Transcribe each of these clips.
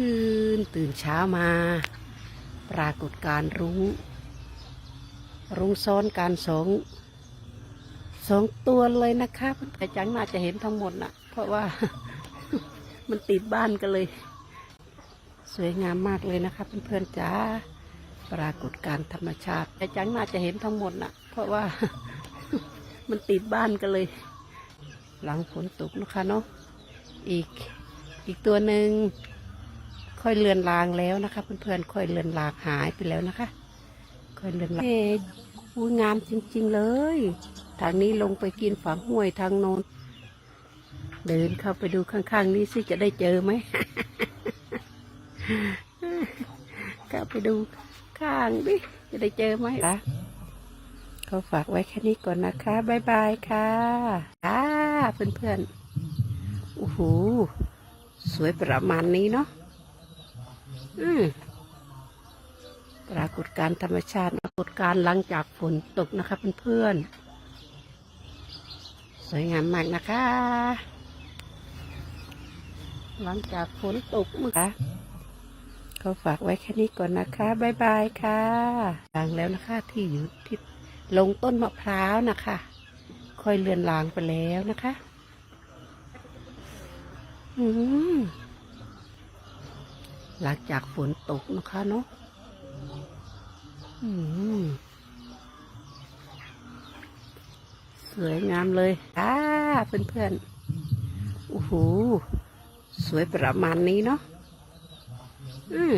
คืนตื่นเช้ามา ปรากฏการรุ้ง รุ้งซ้อนการสองสองตัวเลยนะคะแต่จังน่าจะเห็นทั้งหมดนะเพราะว่า มันติดบ้านกันเลย สวยงามมากเลยนะคะ เพื่อนๆจ้าปรากฏการธรรมชาติแต่จังน่าจะเห็นทั้งหมดน่ะ เพราะว่า มันติดบ้านกันเลย หลังฝนตกนะคะเนาะอีกอีกตัวหนึ่ง ค่อยเลือนลางแล้วนะคะ เพื่อนๆค่อยเลือนลางหายไปแล้วนะคะ ค่อยเลือนลางอุ้ยงามจริง ๆเลย ทางนี้ลงไปกินฝังห้วยทางโน้นเดินเข้าไปดูข้างๆ นี้สิจะได้เจอไหมเข้าไปดูข้างดิจะได้เจอไหมล่ะเขาฝากไว้แค่นี้ก่อนนะคะบ๊ายบายค่ะอ่าเพื่อนๆโอ้โหสวยประมาณนี้เนาะ ปรากฏการธรรมชาติปรากฏการหลังจากฝนตกนะคะเพื่อนๆสวยงามมากนะคะ หลังจากฝนตกมื่อเขาฝากไว้แค่นี้ก่อนนะคะบ๊ายบายค่ะลางแล้วนะคะ ที่อยู่ที่ลงต้นมะพร้าวนะคะ ค่อยเลือนลางไปแล้วนะคะ อืม หลังจากฝนตกนะคะเนาะสวยงามเลยอ่าเพื่อนๆโอ้โหสวยประมาณนี้เนาะอืม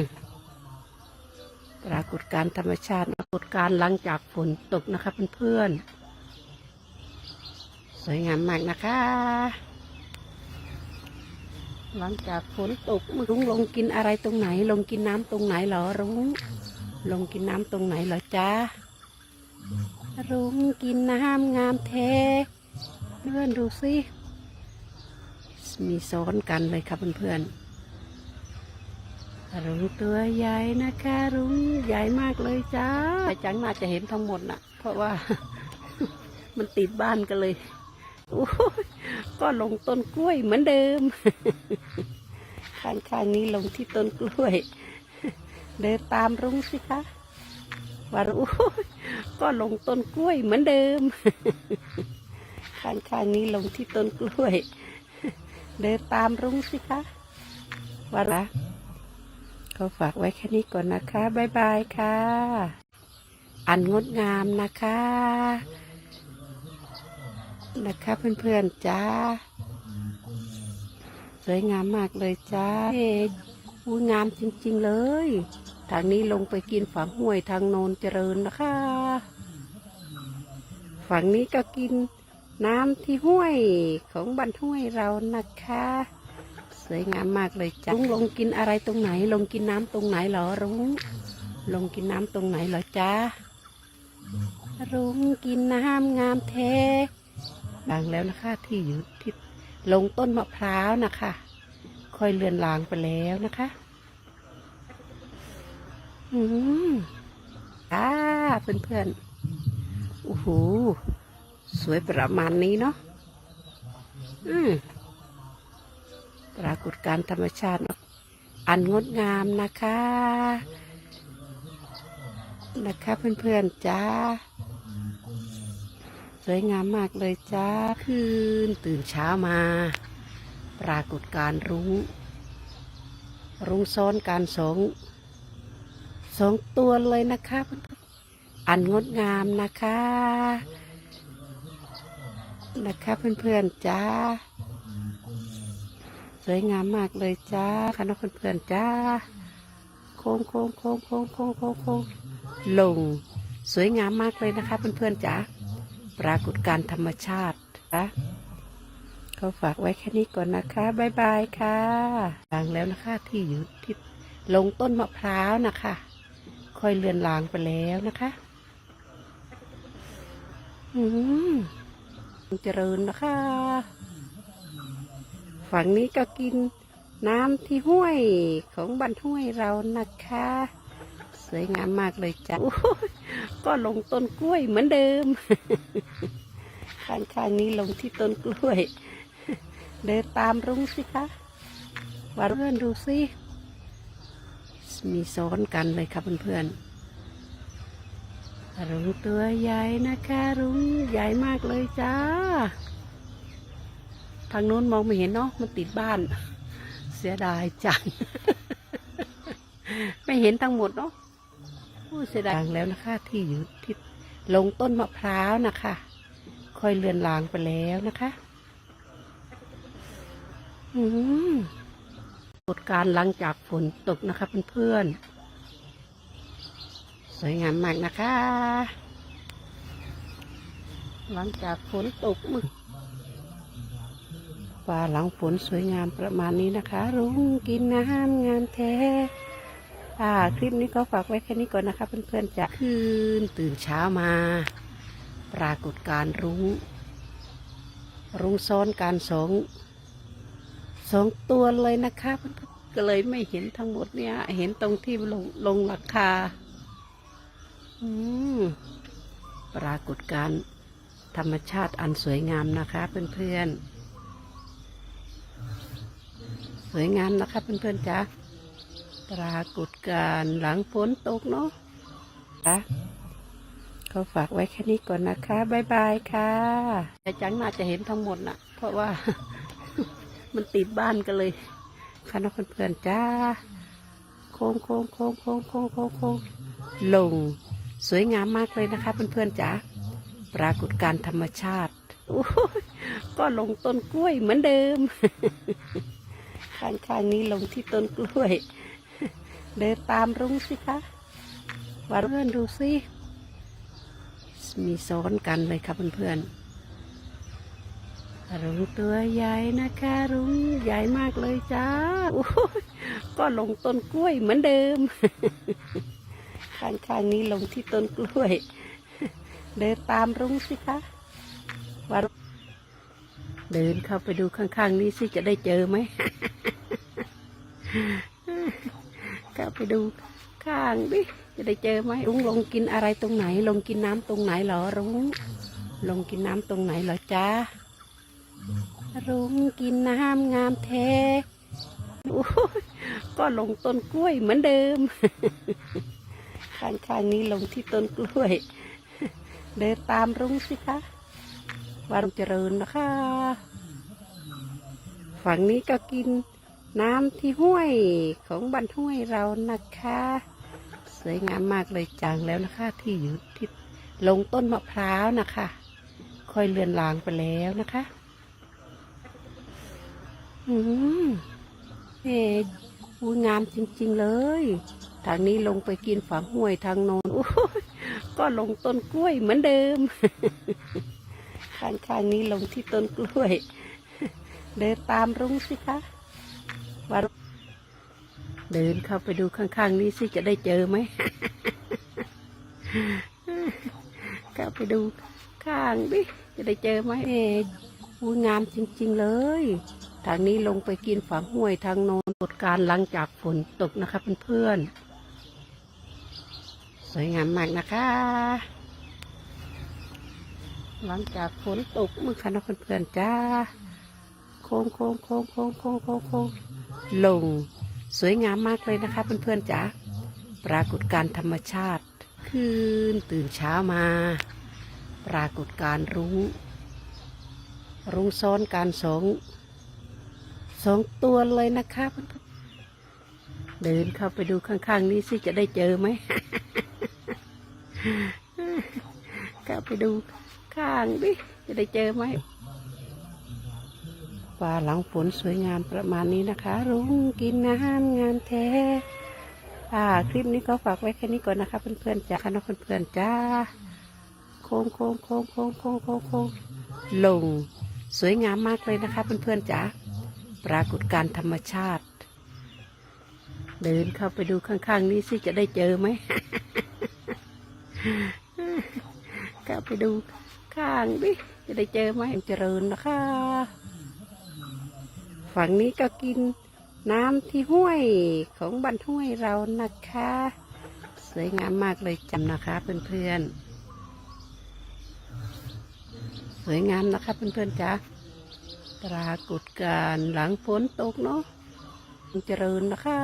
ปรากฏการธรรมชาติปรากฏการหลังจากฝนตกนะคะเพื่อนๆสวยงามมากนะคะ หลังจากฝนตกรุ้งลงกินอะไรตรงไหน ลงกินน้ำตรงไหนเหรอรุ้ง ลงกินน้ำตรงไหนเหรอจ๊ะรุ้งกินน้ำงามแท้เพื่อนดูสิมีซ้อนกันเลยครับเพื่อนๆรุ้งตัวใหญ่นะคะรุ้งใหญ่มากเลยจ้าแต่จังน่าจะเห็นทั้งหมดนะเพราะว่า มันติดบ้านกันเลยโอ้ย ก็ลงต้นกล้วยเหมือนเดิม ข้างๆนี้ลงที่ต้นกล้วย เดินตามรุ้งสิคะว่ารุ้ก็ลงต้นกล้วยเหมือนเดิม ข้างๆนี้ลงที่ต้นกล้วย เดินตามรุ้งสิคะว่าละเขาฝากไว้แค่นี้ก่อนนะคะ บ๊ายบายค่ะ อันงดงามนะคะ นะคะเพื่อนๆจ้า สวยงามมากเลยจ้าเฮ้อุ้ยงามจริงๆเลย ทางนี้ลงไปกินฝั่งห้วยทางโนนเจริญนะคะ ฝั่งนี้ก็กินน้ำที่ห้วยของบ้านห้วยเรานะคะ สวยงามมากเลยจ้าลุงลงกินอะไรตรงไหน ลงกินน้ำตรงไหนหรอรุ้งลงกินน้ำตรงไหนหรอจ้ารุ้งกินน้ำงามแท้ บางแล้วนะคะ ที่อยู่ที่ลงต้นมะพร้าวนะคะ ค่อยเลือนลางไปแล้วนะคะ อืมอ่าเพื่อนๆโอ้โหสวยประมาณนี้เนาะอืมปรากฏการธรรมชาติอันงดงามนะคะ นะคะเพื่อนๆจ้า สวยงามมากเลยจ้าคืนตื่นเช้ามา ปรากฏการรุ้ง รุ้งซ้อนการสองสองตัวเลยนะคะอันงดงามนะคะ นะคะเพื่อนๆจ้าสวยงามมากเลยจ้าค่ะน้องเพื่อนๆจ้าโค้งโค้งโค้งโค้งโค้งโค้งโค้งลง สวยงามมากเลยนะคะเพื่อนๆจ้า ปรากฏการธรรมชาตินะเขาฝากไว้แค่นี้ก่อนนะคะบ๊ายบายค่ะลางแล้วนะคะ ที่อยู่ที่ลงต้นมะพร้าวนะคะ ค่อยเลือนลางไปแล้วนะคะ อืมเจริญนะคะ ฝั่งนี้ก็กินน้ำที่ห้วยของบ้านห้วยเรานะคะ สวยงามมากเลยจ้ะก็ลงต้นกล้วยเหมือนเดิมข้างๆนี้ลงที่ต้นกล้วย เดินตามรุ้งสิคะว่าเพื่อนดูสิมีซ้อนกันเลยครับเพื่อนๆรุ้งตัวใหญ่นะคะรุ้งใหญ่มากเลยจ้า ทางโน้นมองไม่เห็นเนาะมันติดบ้าน เสียดายจังไม่เห็นทั้งหมดเนาะ โอ้เสียดายแล้วนะคะ ที่อยู่ที่ลงต้นมะพร้าวนะคะ ค่อยเลือนลางไปแล้วนะคะอืมกฏการหลังจากฝนตกนะคะเพื่อนๆสวยงามมากนะคะ หลังจากฝนตกมึกฟ้าหลังฝนสวยงามประมาณนี้นะคะ รุ้งกินน้ำงามแท้ อ่าคลิปนี้ก็ฝากไว้แค่นี้ก่อนนะคะ เพื่อนๆจะคืนตื่นเช้ามา ปรากฏการรุ้ง รุ้งซ้อนการสองสองตัวเลยนะคะเพื่อนๆก็เลยไม่เห็นทั้งหมดเนี่ย เห็นตรงที่ลงลงราคา อืมปรากฏการธรรมชาติอันสวยงามนะคะ เพื่อนๆ สวยงามนะคะ เพื่อนๆจ้ะ ปรากฏการหลังฝนตกเนาะจ้ะก็ฝากไว้แค่นี้ก่อนนะคะบายบายค่ะแต่จังน่าจะเห็นทั้งหมดน่ะ เพราะว่า มันติดบ้านกันเลยค่ะน้องเพื่อนๆจ้า โค้งโค้งโค้งโค้งโค้งโค้งโค้งลง สวยงามมากเลยนะคะ เพื่อนๆจ๋าปรากฏการธรรมชาติก็ลงต้นกล้วยเหมือนเดิม ข้างๆนี้ลงที่ต้นกล้วย เดินตามรุ้งสิคะว่าเพื่อนดูสิมีซ้อนกันเลยครับเพื่อนๆรุ้งตัวใหญ่นะคะรุ้งใหญ่มากเลยจ้าโอ้ยก็ลงต้นกล้วยเหมือนเดิม ข้างๆนี้ลงที่ต้นกล้วย เดินตามรุ้งสิคะว่าเดินเข้าไปดูข้างๆนี้สิจะได้เจอไหม เข้าไปดูข้างดิจะได้เจอไหมรุ้งลงกินอะไรตรงไหน ลงกินน้ำตรงไหนเหรอรุ้งลงกินน้ำตรงไหนเหรอจ้ารุ้งกินน้ำงามแท้ก็ลงต้นกล้วยเหมือนเดิม ข้างๆนี้ลงที่ต้นกล้วย เดินตามรุ้งสิคะวารุงเจริญนะคะ ฝั่งนี้ก็กิน น้ำที่ห้วยของบ้านห้วยเรานะคะ สวยงามมากเลยจังแล้วนะคะ ที่อยู่ที่ลงต้นมะพร้าวนะคะ ค่อยเลือนลางไปแล้วนะคะอืมเอ๊ะอุ้ยงามจริง ๆ เลย ทางนี้ลงไปกินฝังห้วยทางโน้นก็ลงต้นกล้วยเหมือนเดิม ข้างๆนี้ลงที่ต้นกล้วย เดินตามรุ้งสิคะ ว่าเดินเข้าไปดูข้างๆ นี้สิจะได้เจอไหมเข้าไปดูข้างดิจะได้เจอไหมเอ๊ะอุ้ยงามจริงๆเลย ทางนี้ลงไปกินฝังห้วยทางโนนปรากการหลังจากฝนตกนะคะเพื่อนๆ สวยงามมากนะคะ หลังจากฝนตกเมื่อค่ะน้องเพื่อนๆจ้า โค้งโค้งโค้งโค้งโค้งโค้งโค้ง ลง สวยงามมากเลยนะคะเพื่อนๆจ้าปรากฏการธรรมชาติ คืนตื่นเช้ามา ปรากฏการรุ้งรุ้งซ้อนการสองสองตัวเลยนะคะเพื่อนๆเดินเข้าไปดูข้างๆ นี้สิจะได้เจอไหมเข้าไปดูข้างดิจะได้เจอไหม ฟ้าหลังฝนสวยงามประมาณนี้นะคะ รุ้งกินน้ำงามแท้ อ่า คลิปนี้ก็ฝากไว้แค่นี้ก่อนนะคะเพื่อนๆจ้าค่ะน้องเพื่อนๆจ้า โค้งโค้งโค้งโค้งโค้งโค้งโค้งลง สวยงามมากเลยนะคะเพื่อนๆจ้าปรากฏการธรรมชาติ เดินเข้าไปดูข้างๆ นี้สิจะได้เจอไหมเข้าไปดูข้างดิจะได้เจอไหมเจริญนะคะ ฝั่งนี้ก็กินน้ำที่ห้วยของบ้านห้วยเรานะคะ สวยงามมากเลยจำนะคะเพื่อนๆ สวยงามนะคะเพื่อนๆจ้าปรากฏการหลังฝนตกเนาะเจริญนะคะ